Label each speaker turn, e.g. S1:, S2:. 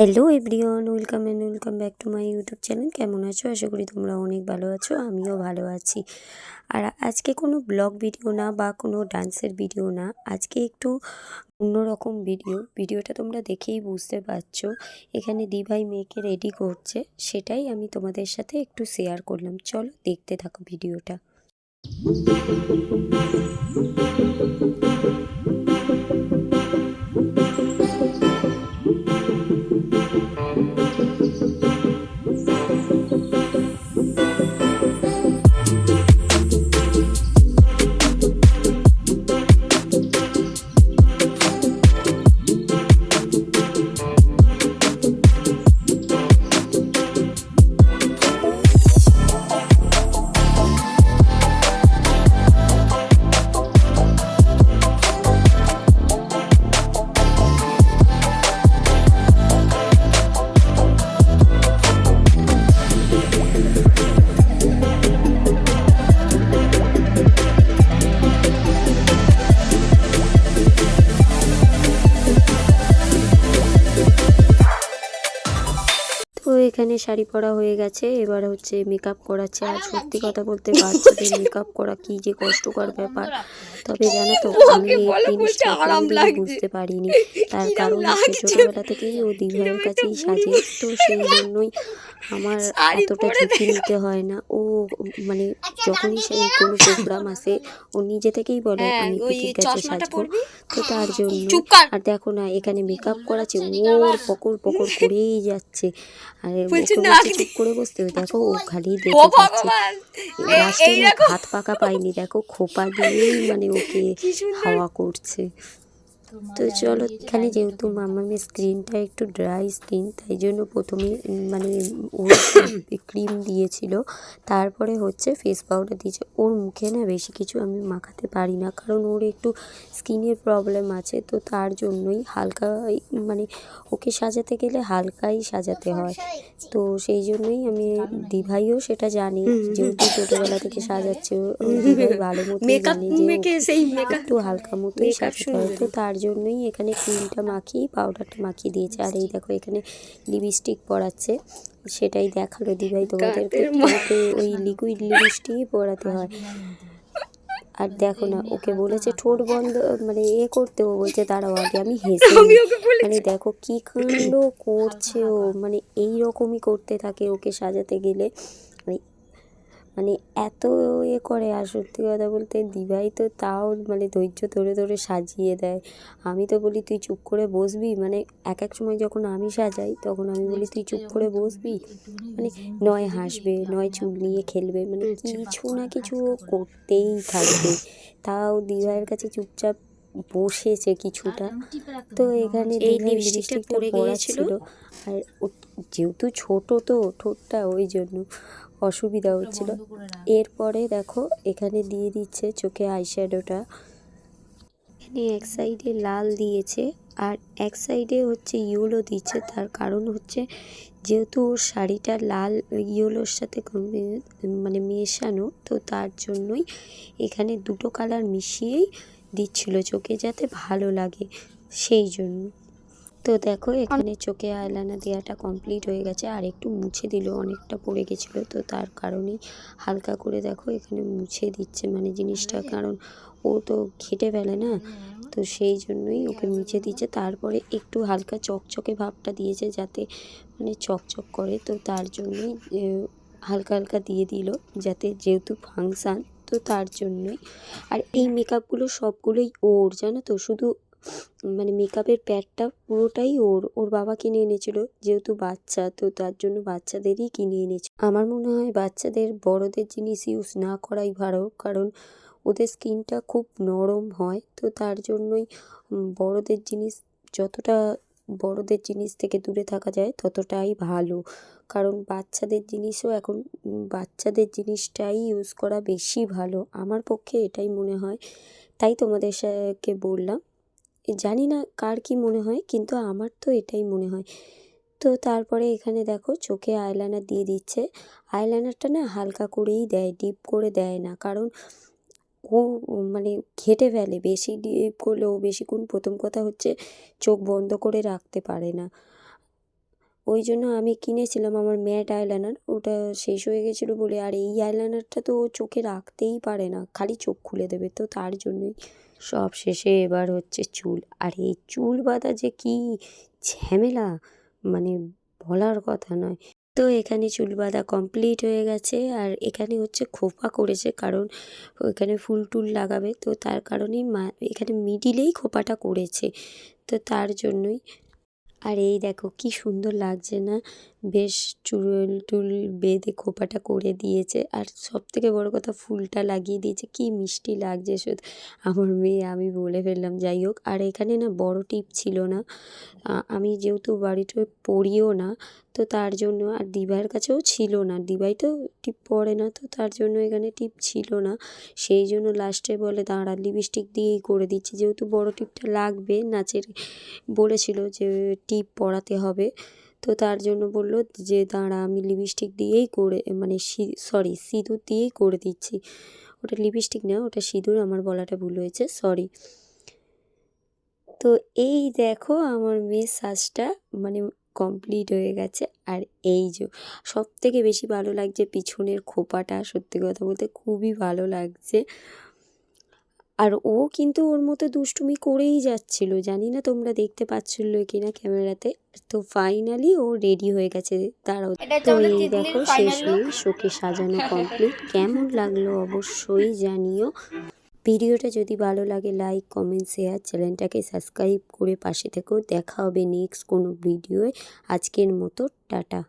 S1: Hello everyone welcome and welcome back to my YouTube channel কেমন আছো? আশা করি তোমরা অনেক ভালো আছো, আমিও ভালো আছি। আর আজকে কোনো ব্লগ ভিডিও না বা কোনো ডান্সের ভিডিও না, আজকে একটু অন্যরকম ভিডিও ভিডিওটা তোমরা দেখেই বুঝতে পারছ, এখানে দিভাই মেয়েকে রেডি করছে, সেটাই আমি তোমাদের সাথে একটু শেয়ার করলাম। চলো দেখতে থাকো ভিডিওটা এখানে শাড়ি পরা হয়ে গেছে, এবার হচ্ছে মেকআপ করাচ্ছে আর সত্যি কথা বলতে বাচ্চাদের মেকআপ করা কি যে কষ্টকর ব্যাপার। তবে জানো তো আমি বুঝতে পারিনি। তার কারণ ছোটবেলা থেকেই ও দিভাইয়ের কাছেই সাজে তো সেই জন্যই আমার এতটা ঝুঁকি নিতে হয় না। ও মানে যখনই সেই কোনো প্রোগ্রাম আসে ও নিজে থেকেই বলে
S2: হ্যাঁ,
S1: আমি পিঠির কাছে সাজবো। তো তার জন্য আর দেখো না এখানে মেকআপ করাচ্ছে ওর পকর পকর করেই যাচ্ছে। আর চুপ করে বসতে ও দেখো ও খালি দেখে যাচ্ছে। লাস্টে
S2: দেখো।
S1: হাত পাকা পাইনি দেখো খোপা দিয়েই মানে ওকে
S2: কি
S1: হাওয়া করছে। তো চলো এখানে যেহেতু মামামের স্ক্রিনটা একটু ড্রাই স্ক্রিন তাই জন্য প্রথমে মানে ওর ক্রিম দিয়েছিল। তারপরে হচ্ছে ফেস পাউডার দিয়েছে। ওর মুখে না বেশি কিছু আমি মাখাতে পারি না কারণ ওর একটু স্কিনের প্রবলেম আছে। তো তার জন্যই হালকা মানে ওকে সাজাতে গেলে হালকাই সাজাতে হয়। তো সেই জন্যই আমি দিভাইও সেটা জানি যেহেতু ছোটোবেলা থেকে সাজাচ্ছে। ভালো মতো জানে যে একটু হালকা মতোই সাজাতে হয়। তো। তার জন্যই এখানে ক্রিমটা মাখিয়ে পাউডারটা মাখিয়ে দিয়েছে। আর এই দেখো এখানে লিপস্টিক পরাচ্ছে। সেটাই দেখাল দিভাই তোমাদেরকে। ওই লিকুইড লিপস্টিকই পরাতে হয়। আর দেখো না ওকে বলেছে ঠোঁট বন্ধ মানে এ করতে ও বলছে দাঁড়াও আগে আমি হেসে মানে দেখো কি কাণ্ড করছে ও। মানে এই রকমই করতে থাকে ওকে সাজাতে গেলে। মানে এত এ করে আর সত্যি কথা বলতে দিভাই তো তাও মানে ধৈর্য ধরে ধরে সাজিয়ে দেয়। আমি তো বলি তুই চুপ করে বসবি? মানে এক এক সময় যখন আমি সাজাই তখন আমি বলি তুই চুপ করে বসবি? মানে নয় হাসবে নয় চুল নিয়ে খেলবে মানে কিছু না কিছু করতেই থাকবে। তাও দিভাইয়ের কাছে চুপচাপ বসেছে কিছুটা। তো এখানে
S2: এই লিপস্টিকটা গিয়েছিল।
S1: আর যেহেতু ছোট তো ঠোঁটটা ওই জন্য। অসুবিধা হচ্ছিল। এরপরে দেখো এখানে দিয়ে দিচ্ছে চোখে আইশ্যাডোটা এখানে এক সাইডে লাল দিয়েছে আর এক সাইডে হচ্ছে ইয়েলো দিচ্ছে। তার কারণ হচ্ছে যেহেতু ওর শাড়িটা লাল ইয়েলোর সাথে মানে মেশানো তো তার জন্যই এখানে দুটো কালার মিশিয়েই দিচ্ছিল চোখে যাতে ভালো লাগে। সেই জন্য। তো দেখো, এখানে চোখে আয়লানা দেওয়াটা কমপ্লিট হয়ে গেছে, আর একটু মুছে দিল, অনেকটা পড়ে গেছিল, তো তার কারণেই হালকা করে দেখো, এখানে মুছে দিচ্ছে মানে জিনিসটা, কারণ ও তো ঘেটে ফেলে না, তো সেই জন্যই ওকে মুছে দিচ্ছে, তারপরে একটু হালকা চকচকে ভাবটা দিয়েছে যাতে মানে চকচক করে, তো তার জন্যই হালকা হালকা দিয়ে দিল, যাতে যেহেতু ফাংশান তো তার জন্যই, আর এই মেকআপগুলো সবগুলোই ওর, জানো তো, শুধু মানে মেকআপের প্যাডটা পুরোটাই ওর ওর বাবা কিনে এনেছিল, যেহেতু বাচ্চা, তো তার জন্য বাচ্চাদেরই কিনে এনেছে। আমার মনে হয় বাচ্চাদের, বড়দের জিনিস ইউজ না করাই ভালো, কারণ ওদের স্কিনটা খুব নরম হয়, তো তার জন্যই বড়দের জিনিস যতটা বড়দের জিনিস থেকে দূরে থাকা যায়, ততটাই ভালো। কারণ বাচ্চাদের জিনিসও এখন বাচ্চাদের জিনিসটাই ইউজ করা বেশি ভালো। আমার পক্ষে এটাই মনে হয়। তাই তোমাদের সাথে বললাম জানি না কার কি মনে হয়, কিন্তু আমার তো এটাই মনে হয়। তো তারপরে এখানে দেখো চোখে আইলাইনার দিয়ে দিচ্ছে। আইলাইনারটা না হালকা করেই দেয় ডিপ করে দেয় না। কারণ ও মানে ঘেঁটে ফেলে, বেশি ডিপ করলে ও বেশিক্ষণ প্রথম কথা হচ্ছে চোখ বন্ধ করে রাখতে পারে না। ওই জন্য আমি কিনেছিলাম আমার ম্যাট আইলাইনার ওটা শেষ হয়ে গেছিল বলে। আর এই আইলাইনারটা তো ও চোখে রাখতেই পারে না, খালি চোখ খুলে দেবে। তো তার জন্যই সব শেষে এবার হচ্ছে চুল। আর এই চুল বাঁধা যে কি ঝামেলা মানে বলার কথা নয়। তো এখানে চুল বাঁধা কমপ্লিট হয়ে গেছে আর এখানে হচ্ছে খোপা করেছে কারণ এখানে ফুল টুল লাগাবে। তো তার কারণেই মা এখানে মিডিলেই খোপাটা করেছে। তো তার জন্যই। আর এই দেখো কি সুন্দর লাগছে না? বেশ চুল টুল বেঁধে খোপাটা করে দিয়েছে। আর সব থেকে বড় কথা, ফুলটা লাগিয়ে দিয়েছে। কি মিষ্টি লাগছে শুধু। আমার মেয়ে, আমি বলে ফেললাম, যাই হোক। আর এখানে না বড় টিপ ছিল না। আমি যেহেতু বাড়িটা পড়িও না, তো তার জন্য আর দিভাইয়ের কাছেও ছিল না। দিভাই তো টিপ পরে না, তো তার জন্য এখানে টিপ ছিল না। সেই জন্য লাস্টে বলে, দাঁড়া, লিপস্টিক দিয়েই করে দিচ্ছি। যেহেতু বড় টিপটা লাগবে, নাচের বলেছিল যে টিপ পরাতে হবে। তো তার জন্য বলল যে, দাঁড়া, আমি লিপস্টিক দিয়েই করে মানে সরি সিঁদুর দিয়েই করে দিচ্ছি। ওটা লিপস্টিক না, ওটা সিঁদুর, আমার বলাটা ভুল হয়েছে সরি তো এই দেখো আমার মেয়ের সাজটা মানে কমপ্লিট হয়ে গেছে। আর এই যে সব থেকে বেশি ভালো লাগছে পিছনের খোপাটা, সত্যি কথা বলতে খুবই ভালো লাগছে। আর ও কিন্তু ওর মতো দুষ্টুমি করেই যাচ্ছিল জানি না তোমরা দেখতে পাচ্ছিল কি না ক্যামেরাতে। তো ফাইনালি ও রেডি হয়ে গেছে তারাও তো এই দেখো শেষ
S2: look।
S1: শোকে সাজানো কমপ্লিট কেমন লাগল অবশ্যই জানিও। ভিডিওটা যদি ভালো লাগে লাইক কমেন্ট শেয়ার চ্যানেলটাকে সাবস্ক্রাইব করে পাশে থেকেও দেখা হবে নেক্সট কোনো ভিডিওয়ে আজকের মতো টাটা।